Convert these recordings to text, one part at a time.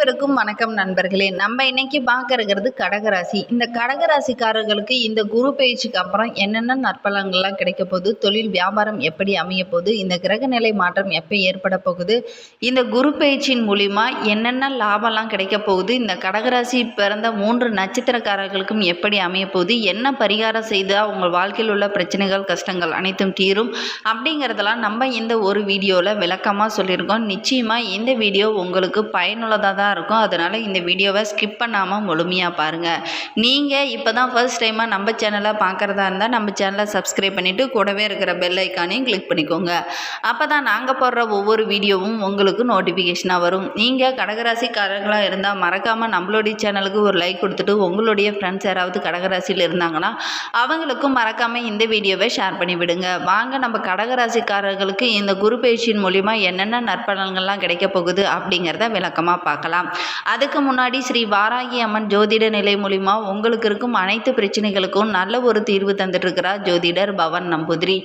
அனைவருக்கும் வணக்கம் நண்பர்களே. நம்ம இன்னைக்கு பார்க்கறது கடகராசி. இந்த கடகராசிக்காரர்களுக்கு இந்த குரு பயிற்சிக்கு அப்புறம் என்னென்ன நற்பலங்கள்லாம் கிடைக்க போகுது? தொழில் வியாபாரம் எப்படி அமைய போகுது? இந்த கிரகநிலை மாற்றம் எப்போ ஏற்பட போகுது? இந்த குரு பயிற்சியின் மூலிமா என்னென்ன லாபம்லாம் கிடைக்க போகுது? இந்த கடகராசி பிறந்த மூன்று நட்சத்திரக்காரர்களுக்கும் எப்படி அமைய போகுது? என்ன பரிகாரம் செய்தால் உங்கள் வாழ்க்கையில் உள்ள பிரச்சனைகள் கஷ்டங்கள் அனைத்தும் தீரும்? அப்படிங்கிறதெல்லாம் நம்ம இந்த ஒரு வீடியோவில் விளக்கமாக சொல்லியிருக்கோம். நிச்சயமாக இந்த வீடியோ உங்களுக்கு பயனுள்ளதாக தான் இருக்கும். அதனால் இந்த வீடியோவை ஸ்கிப் பண்ணாமல் முழுமையாக பாருங்கள் நீங்கள் இப்போ தான் ஃபர்ஸ்ட் டைமாக நம்ம சேனலை பார்க்குறதா இருந்தால் நம்ம சேனலை சப்ஸ்கிரைப் பண்ணிவிட்டு கூடவே இருக்கிற பெல் ஐக்கானையும் கிளிக் பண்ணிக்கோங்க. அப்போ தான் நாங்கள் போடுற ஒவ்வொரு வீடியோவும் உங்களுக்கு நோட்டிஃபிகேஷனாக வரும். நீங்கள் கடகராசிக்காரங்களாக இருந்தால் மறக்காமல் நம்மளுடைய சேனலுக்கு ஒரு லைக் கொடுத்துட்டு உங்களுடைய ஃப்ரெண்ட்ஸ் யாராவது கடகராசியில் இருந்தாங்கன்னா அவங்களுக்கும் மறக்காமல் இந்த வீடியோவை ஷேர் பண்ணி விடுங்க. வாங்க நம்ம கடகராசிக்காரர்களுக்கு இந்த குரு பயிற்சியின் மூலிமா என்னென்ன நற்பலன்கள்லாம் கிடைக்க போகுது அப்படிங்கிறத விளக்கமாக பார்க்கலாம். அதுக்கு முன்னாடி ஸ்ரீ வாராகி அம்மன் ஜோதிட நிலை மூலிமா உங்களுக்கு இருக்கும் அனைத்து பிரச்சனைகளுக்கும் நல்ல ஒரு தீர்வு தந்துட்டுருக்கிறார் ஜோதிடர் பவன் நம்பூதிரி.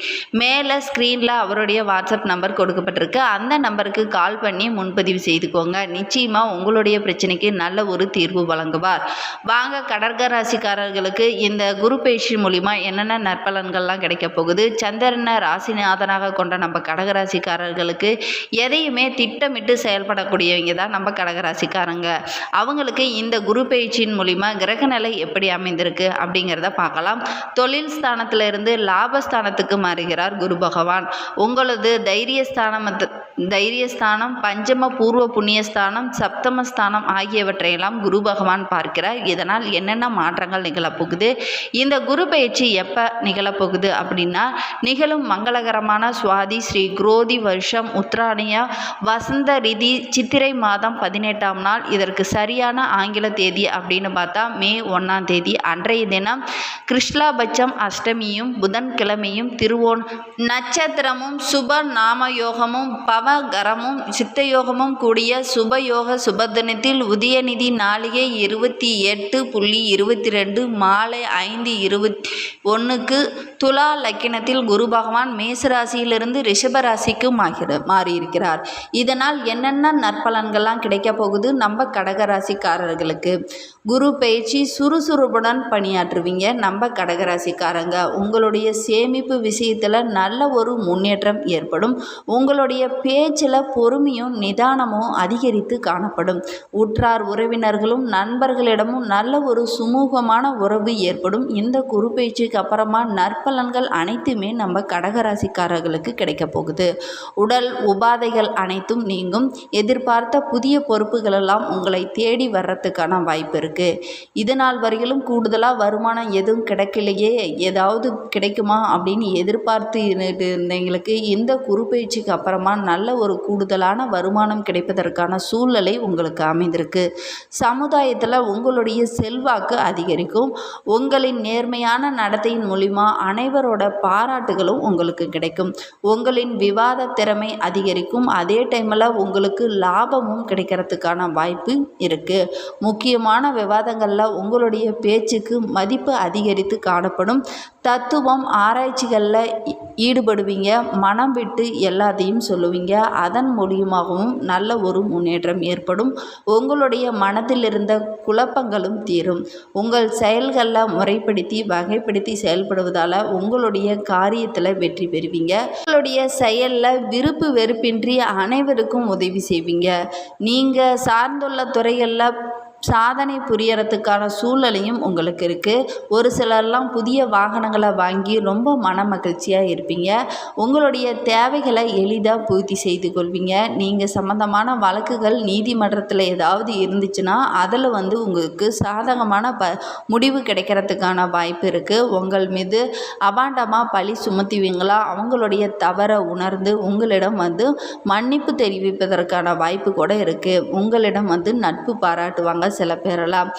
மேலே ஸ்க்ரீனில் அவருடைய வாட்ஸ்அப் நம்பர் கொடுக்கப்பட்டிருக்கு. அந்த நம்பருக்கு கால் பண்ணி முன்பதிவு செய்துக்கோங்க. நிச்சயமாக உங்களுடைய பிரச்சனைக்கு நல்ல ஒரு தீர்வு வழங்குவார். வாங்க கடற்க ராசிக்காரர்களுக்கு இந்த குரு பயிற்சி மூலிமா என்னென்ன நற்பலன்கள்லாம் கிடைக்க போகுது? சந்திரனை ராசிநாதனாக கொண்ட நம்ம கடகராசிக்காரர்களுக்கு எதையுமே திட்டமிட்டு செயல்படக்கூடியவங்க தான் நம்ம கடகராசி ராசிக்காரங்க. அவங்களுக்கு இந்த குரு பயிற்சியின் மூலிமா கிரகநிலை எப்படி அமைந்திருக்கு அப்படிங்கிறத பார்க்கலாம். தொழில் ஸ்தானத்தில் இருந்து லாபஸ்தானத்துக்கு மாறுகிறார் குரு பகவான். உங்களது தைரியஸ்தானம் தைரியஸ்தானம் பஞ்சம பூர்வ புண்ணியஸ்தானம் சப்தமஸ்தானம் ஆகியவற்றையெல்லாம் குரு பகவான் பார்க்கிறார். இதனால் என்னென்ன மாற்றங்கள் நிகழப்போகுது? இந்த குரு பயிற்சி எப்போ நிகழப்போகுது அப்படின்னா நிகழும் மங்களகரமான சுவாதி ஸ்ரீ குரோதி வருஷம் உத்ராணியா வசந்த ரிதி சித்திரை மாதம் பதினெட்டாம் நாள் இதற்கு சரியான ஆங்கில தேதி அப்படின்னு பார்த்தா மே ஒன்றாம் தேதி. அன்றைய தினம் கிருஷ்ணாபட்சம் அஷ்டமியும் புதன்கிழமையும் திருவோன் நட்சத்திரமும் சுப நாம யோகமும் பவகரமும் சித்தயோகமும் கூடிய சுபயோக சுபதினத்தில் உதயநிதி நாளிகை இருபத்தி எட்டு புள்ளி இருபத்தி ரெண்டு மாலை ஐந்து இருபத்தி ஒன்றுக்கு துலா லக்கினத்தில் குரு பகவான் மேசராசியிலிருந்து ரிஷபராசிக்கு மாறி மாறியிருக்கிறார். இதனால் என்னென்ன நற்பலன்கள்லாம் கிடைக்க போகுது? நம்ம கடகராசிக்காரர்களுக்கு குரு பயிற்சி சுறுசுறுப்புடன் பணியாற்றுவீங்க. நம்ம கடகராசிக்காரங்க உங்களுடைய சேமிப்பு விஷயத்தில் நல்ல ஒரு முன்னேற்றம் ஏற்படும். உங்களுடைய பேச்சில் பொறுமையும் நிதானமும் அதிகரித்து காணப்படும். உற்றார் உறவினர்களும் நண்பர்களிடமும் நல்ல ஒரு சுமூகமான உறவு ஏற்படும். இந்த குரு பயிற்சிக்கு அப்புறமா நற்பலன்கள் அனைத்துமே நம்ம கடகராசிக்காரர்களுக்கு கிடைக்க போகுது. உடல் உபாதைகள் அனைத்தும் நீங்கும். எதிர்பார்த்த புதிய எல்லாம் உங்களை தேடி வர்றதுக்கான வாய்ப்பு இருக்குது இது நாள் வரையிலும் கூடுதலாக வருமானம் எதுவும் கிடைக்கலையே ஏதாவது கிடைக்குமா அப்படின்னு எதிர்பார்த்து இருந்தவங்களுக்கு இந்த குறுப்பயிற்சிக்கு அப்புறமா நல்ல ஒரு கூடுதலான வருமானம் கிடைப்பதற்கான சூழ்நிலை உங்களுக்கு அமைந்திருக்கு. சமுதாயத்தில் உங்களுடைய செல்வாக்கு அதிகரிக்கும். உங்களின் நேர்மையான நடத்தையின் மூலிமா அனைவரோட பாராட்டுகளும் உங்களுக்கு கிடைக்கும். உங்களின் விவாத திறமை அதிகரிக்கும். அதே டைமில் உங்களுக்கு லாபமும் கிடைக்கிறதுக்கான வாய்ப்பு இருக்குது முக்கியமான விவாதங்களில் உங்களுடைய பேச்சுக்கு மதிப்பு அதிகரித்து காணப்படும். தத்துவம் ஆராய்ச்சிகளில் ஈடுபடுவீங்க. மனம் விட்டு எல்லாத்தையும் சொல்லுவீங்க. அதன் மூலியமாகவும் நல்ல ஒரு முன்னேற்றம் ஏற்படும். உங்களுடைய மனத்தில் இருந்த குழப்பங்களும் தீரும். உங்கள் செயல்களில் முறைப்படுத்தி வகைப்படுத்தி செயல்படுவதால் உங்களுடைய காரியத்தில் வெற்றி பெறுவீங்க. உங்களுடைய செயலில் விருப்பு வெறுப்பின்றி அனைவருக்கும் உதவி செய்வீங்க. நீங்கள் சார்ந்துள்ள துறைகளில் சாதனை புரியறதுக்கான சூழ்நிலையும் உங்களுக்கு இருக்குது ஒரு சிலர்லாம் புதிய வாகனங்களை வாங்கி ரொம்ப மன மகிழ்ச்சியாக இருப்பீங்க. உங்களுடைய தேவைகளை எளிதாக பூர்த்தி செய்து கொள்வீங்க. நீங்கள் சம்மந்தமான வழக்குகள் நீதிமன்றத்தில் ஏதாவது இருந்துச்சுன்னா அதில் வந்து உங்களுக்கு சாதகமான ப முடிவு கிடைக்கிறதுக்கான வாய்ப்பு இருக்குது உங்கள் மீது அபாண்டமாக பழி சுமத்துவீங்களா? அவங்களுடைய தவறை உணர்ந்து உங்களிடம் வந்து மன்னிப்பு தெரிவிப்பதற்கான வாய்ப்பு கூட இருக்குது உங்களிடம் வந்து நட்பு பாராட்டுவாங்க. சில பேரெல்லாம்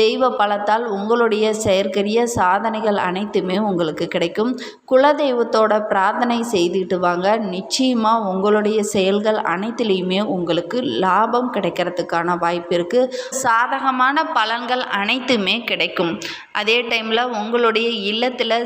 தெய்வ பலத்தால் உங்களுடைய செயற்கரிய சாதனைகள் அனைத்துமே உங்களுக்கு கிடைக்கும். குலதெய்வத்தோட பிரார்த்தனை செய்துட்டு வாங்க. நிச்சயமாக உங்களுடைய செயல்கள் அனைத்துலேயுமே உங்களுக்கு லாபம் கிடைக்கிறதுக்கான வாய்ப்பு இருக்குது சாதகமான பலன்கள் அனைத்துமே கிடைக்கும். அதே டைமில் உங்களுடைய இல்லத்தில்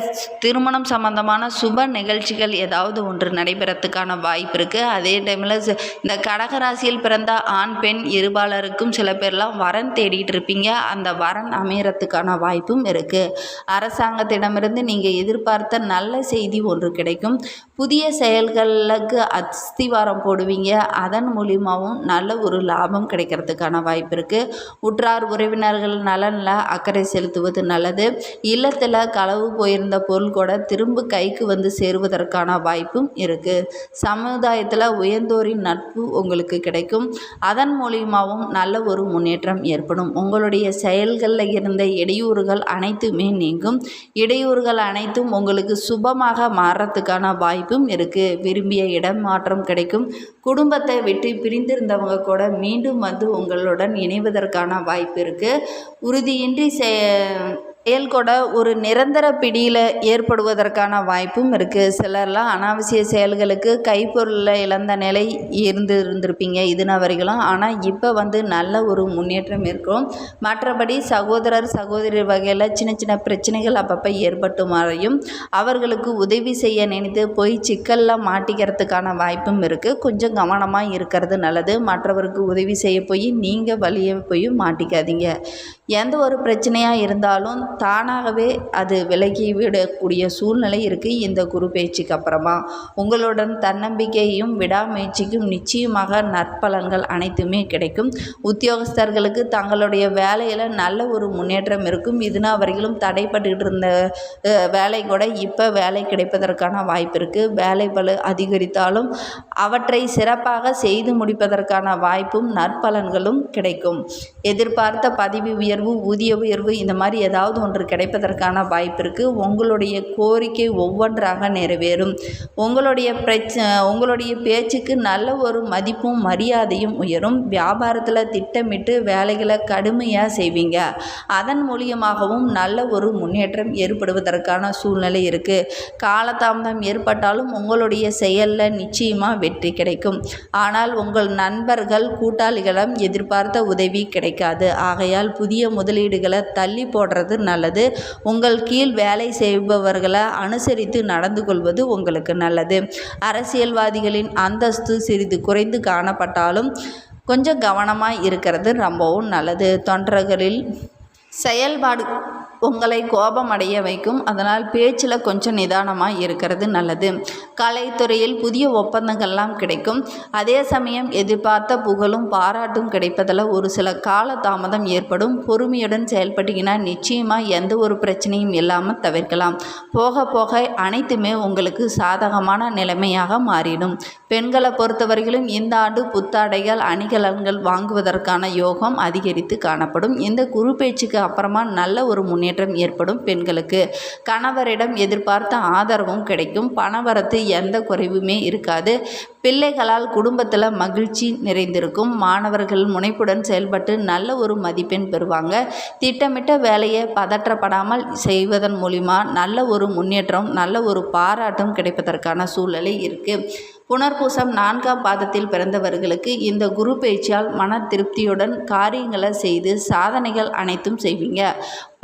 திருமணம் சம்பந்தமான சுப நிகழ்ச்சிகள் ஏதாவது ஒன்று நடைபெறத்துக்கான வாய்ப்பு இருக்குது அதே டைமில் இந்த கடகராசியில் பிறந்த ஆண் பெண் இருபாலருக்கும் சில பேர்லாம் வரன் தேடிட்டு இருப்பீங்க. அந்த வரன் அமையறதுக்கான வாய்ப்பும் இருக்குது அரசாங்கத்திடமிருந்து நீங்கள் எதிர்பார்த்த நல்ல செய்தி ஒன்று கிடைக்கும். புதிய செயல்களுக்கு அஸ்திவாரம் போடுவீங்க. அதன் மூலியமாகவும் நல்ல ஒரு லாபம் கிடைக்கிறதுக்கான வாய்ப்பு இருக்குது உற்றார் உறவினர்கள் நலனில் அக்கறை செலுத்துவது நல்லது. இல்லத்தில் களவு போயிருந்த பொருள் கூட திரும்ப கைக்கு வந்து சேருவதற்கான வாய்ப்பும் இருக்குது சமுதாயத்தில் உயர்ந்தோரின் நட்பு உங்களுக்கு கிடைக்கும். அதன் மூலியமாகவும் நல்ல ஒரு முன்னேற்றம் ஏற்படும். உங்களுடைய செயல்களில் இருந்த இடையூறுகள் அனைத்துமே நீங்கும். இடையூறுகள் அனைத்தும் உங்களுக்கு சுபமாக மாறுறதுக்கான வாய்ப்பும் இருக்குது விரும்பிய இடம் மாற்றம் கிடைக்கும். குடும்பத்தை விட்டு பிரிந்திருந்தவங்க கூட மீண்டும் வந்து உங்களுடன் இணைவதற்கான வாய்ப்பு இருக்குது உறுதியின்றி செ செயல் கூட ஒரு நிரந்தர பிடியில் ஏற்படுவதற்கான வாய்ப்பும் இருக்குது சிலர்லாம் அனாவசிய செயல்களுக்கு கைப்பொருளில் இழந்த நிலை இருந்து இருந்திருப்பீங்க இதுனா வரைக்கும் ஆனால் இப்போ வந்து நல்ல ஒரு முன்னேற்றம் இருக்கும் மற்றபடி சகோதரர் சகோதரி வகையில் சின்ன சின்ன பிரச்சனைகள் அப்பப்போ ஏற்பட்டு மாறையும். அவர்களுக்கு உதவி செய்ய நினைத்து போய் சிக்கலில் மாட்டிக்கிறதுக்கான வாய்ப்பும் இருக்குது கொஞ்சம் கவனமாக இருக்கிறது நல்லது. மற்றவருக்கு உதவி செய்ய போய் நீங்கள் வழியை போய் மாட்டிக்காதீங்க. எந்த ஒரு பிரச்சனையாக இருந்தாலும் தானாகவே அது விலகி விடக்கூடிய சூழ்நிலை இருக்குது இந்த குரு பேச்சுக்கு அப்புறமா உங்களுடன் தன்னம்பிக்கையும் விடாமுயற்சிக்கும் நிச்சயமாக நற்பலன்கள் அனைத்துமே கிடைக்கும். உத்தியோகஸ்தர்களுக்கு தங்களுடைய வேலையில் நல்ல ஒரு முன்னேற்றம் இருக்கும். இதுனா வரையிலும் தடைப்பட்டுக்கிட்டு இருந்த வேலை கூட இப்போ வேலை கிடைப்பதற்கான வாய்ப்பு இருக்குது வேலை பலு அதிகரித்தாலும் அவற்றை சிறப்பாக செய்து முடிப்பதற்கான வாய்ப்பும் நற்பலன்களும் கிடைக்கும். எதிர்பார்த்த பதவி உயர்வு ஊதிய உயர்வு இந்த மாதிரி ஏதாவது ஒன்று கிடைப்பதற்கான வாய்ப்பு இருக்குது உங்களுடைய கோரிக்கை ஒவ்வொன்றாக நிறைவேறும். உங்களுடைய பிரச்ச உங்களுடைய பேச்சுக்கு நல்ல ஒரு மதிப்பும் மரியாதையும் உயரும். வியாபாரத்தில் திட்டமிட்டு வேலைகளை கடுமையாக செய்வீங்க. அதன் மூலியமாகவும் நல்ல ஒரு முன்னேற்றம் ஏற்படுவதற்கான சூழ்நிலை இருக்குது காலதாமதம் ஏற்பட்டாலும் உங்களுடைய செயலில் நிச்சயமாக வெற்றி கிடைக்கும். ஆனால் உங்கள் நண்பர்கள் கூட்டாளிகளிடம் எதிர்பார்த்த உதவி கிடைக்காது. ஆகையால் புதிய முதலீடுகளை தள்ளி போடுறது நல்லது. உங்கள் கீழ் வேலை செய்பவர்களை அனுசரித்து நடந்து கொள்வது உங்களுக்கு நல்லது. அரசியல்வாதிகளின் அந்தஸ்து சிறிது குறைந்து காணப்பட்டாலும் கொஞ்சம் கவனமாக இருக்கிறது ரொம்பவும் நல்லது. தொண்டர்களில் செயல்பாடு உங்களை கோபமடைய வைக்கும். அதனால் பேச்சில் கொஞ்சம் நிதானமாக இருக்கிறது நல்லது. கலைத்துறையில் புதிய ஒப்பந்தங்கள்லாம் கிடைக்கும். அதே சமயம் எதிர்பார்த்த புகழும் பாராட்டும் கிடைப்பதில் ஒரு சில கால தாமதம் ஏற்படும். பொறுமையுடன் செயல்பட்டீங்கன்னா நிச்சயமாக எந்த ஒரு பிரச்சனையும் இல்லாமல் தவிர்க்கலாம். போக போக அனைத்துமே உங்களுக்கு சாதகமான நிலைமையாக மாறிடும். பெண்களை பொறுத்தவரையிலும் இந்த ஆண்டு புத்தாடைகள் அணிகலன்கள் வாங்குவதற்கான யோகம் அதிகரித்து காணப்படும். இந்த குறு பேச்சுக்கு அப்புறமா நல்ல ஒரு முன்னேற்றம் ஏற்படும் பெண்களுக்கு. கணவரிடம் எதிர்பார்த்த ஆதரவும் கிடைக்கும். பணவரத்து எந்த குறைவுமே இருக்காது. பிள்ளைகளால் குடும்பத்தில் மகிழ்ச்சி நிறைந்திருக்கும். மாணவர்கள் முனைப்புடன் செயல்பட்டு நல்ல ஒரு மதிப்பெண் பெறுவாங்க. திட்டமிட்ட வேலையை பதற்றப்படாமல் செய்வதன் மூலிமா நல்ல ஒரு முன்னேற்றம் நல்ல ஒரு பாராட்டும் கிடைப்பதற்கான சூழ்நிலை இருக்குது புனர்பூசம் நான்காம் பாதத்தில் பிறந்தவர்களுக்கு இந்த குரு பேச்சால் மன திருப்தியுடன் காரியங்களை செய்து சாதனைகள் அனைத்தும் செய்வீங்க.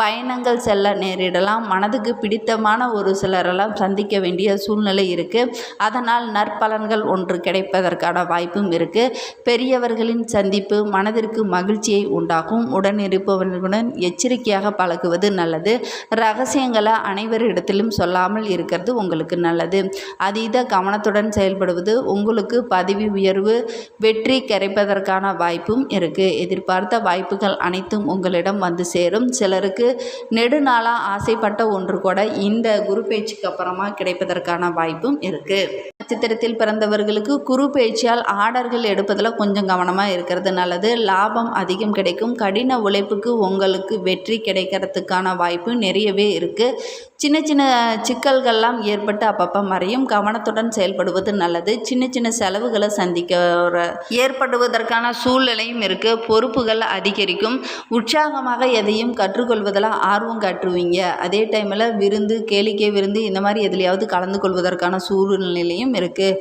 பயணங்கள் செல்ல நேரிடலாம். மனதுக்கு பிடித்தமான ஒரு சிலரெல்லாம் சந்திக்க வேண்டிய சூழ்நிலை இருக்குது அதனால் நற்பலன்கள் ஒன்று கிடைப்பதற்கான வாய்ப்பும் இருக்குது பெரியவர்களின் சந்திப்பு மனதிற்கு மகிழ்ச்சியை உண்டாகும் உடன் இருப்பவர்களுடன் எச்சரிக்கையாக பழகுவது நல்லது. ரகசியங்களை அனைவரிடத்திலும் சொல்லாமல் இருக்கிறது உங்களுக்கு நல்லது. அதீத கவனத்துடன் செயல்படும் ஏற்படுவது உங்களுக்கு பதவி உயர்வு வெற்றி கிடைப்பதற்கான வாய்ப்பும் இருக்குது எதிர்பார்த்த வாய்ப்புகள் அனைத்தும் உங்களிடம் வந்து சேரும். சிலருக்கு நெடுநாளாக ஆசைப்பட்ட ஒன்று கூட இந்த குரு பேச்சுக்கு அப்புறமா கிடைப்பதற்கான வாய்ப்பும் இருக்குது நட்சத்திரத்தில் பிறந்தவர்களுக்கு குரு பேச்சியால் ஆர்டர்கள் எடுப்பதில் கொஞ்சம் கவனமாக இருக்கிறது நல்லது. லாபம் அதிகம் கிடைக்கும். கடின உழைப்புக்கு உங்களுக்கு வெற்றி கிடைக்கிறதுக்கான வாய்ப்பு நிறையவே இருக்குது சின்ன சின்ன சிக்கல்கள்லாம் ஏற்பட்டு அப்பப்போ மறையும். கவனத்துடன் செயல்படுவது நல்லது. ஏற்படாது சின்ன சின்ன செலவுகளை சந்திக்க ஏற்படுவதற்கான சூழ்நிலையும் இருக்குது பொறுப்புகள் அதிகரிக்கும். உற்சாகமாக எதையும் கற்றுக்கொள்வதில் ஆர்வம் காட்டுவீங்க. அதே டைமில் விருந்து கேளிக்கை விருந்து இந்த மாதிரி எதுலையாவது கலந்து கொள்வதற்கான சூழ்நிலையும் இருக்குது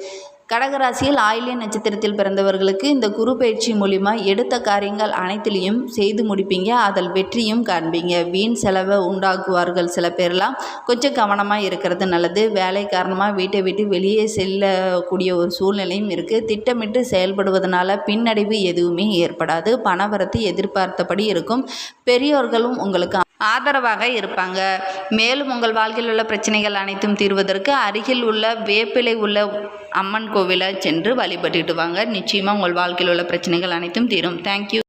கடகராசியில் ஆயிலிய நட்சத்திரத்தில் பிறந்தவர்களுக்கு இந்த குரு பயிற்சி மூலிமா எடுத்த காரியங்கள் அனைத்திலையும் செய்து முடிப்பீங்க. அதில் வெற்றியும் காண்பீங்க. வீண் செலவை உண்டாக்குவார்கள் சில பேர்லாம். கொஞ்சம் கவனமாக இருக்கிறது நல்லது. வேலை காரணமாக வீட்டை விட்டு வெளியே செல்லக்கூடிய ஒரு சூழ்நிலையும் இருக்குது திட்டமிட்டு செயல்படுவதனால பின்னடைவு எதுவுமே ஏற்படாது. பணவரத்து எதிர்பார்த்தபடி இருக்கும். பெரியோர்களும் உங்களுக்கு ஆதரவாக இருப்பாங்க. மேலும் உங்கள் வாழ்க்கையில் உள்ள பிரச்சனைகள் அனைத்தும் தீர்வதற்கு அருகில் உள்ள வேப்பிலை உள்ள அம்மன் கோவிலை சென்று வழிபட்டுட்டு வாங்க. நிச்சயமாக உங்கள் வாழ்க்கையில் உள்ள பிரச்சனைகள் அனைத்தும் தீரும். தேங்க்யூ